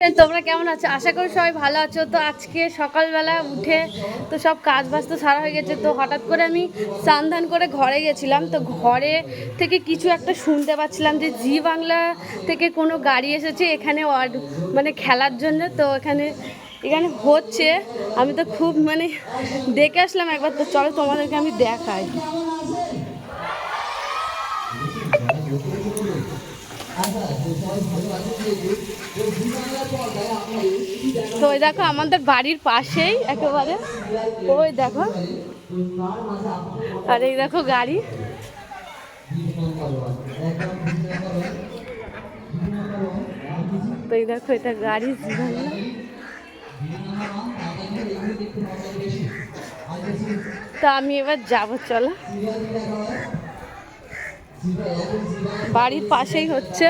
তোমরা কেমন আছো? আশা করি সবাই ভালো আছো। তো আজকে সকালবেলা উঠে তো সব কাজ বাজ তো সারা হয়ে গেছে। তো হঠাৎ করে আমি স্নান ধান করে ঘরে গেছিলাম। তো ঘরে থেকে কিছু একটা শুনতে পাচ্ছিলাম যে জি বাংলা থেকে কোনো গাড়ি এসেছে এখানে মানে খেলার জন্য। তো এখানে এখানে হচ্ছে। আমি তো খুব মানে দেখে আসলাম একবার। তো চলো তোমাদেরকে আমি দেখাই। তো ওই দেখো আমাদের বাড়ির পাশেই একেবারে। ওই দেখো। আর এই দেখো গাড়ি। তো এই দেখো, এটা গাড়ি তো আমি এবার যাব, চলো। বাড়ির পাশেই হচ্ছে।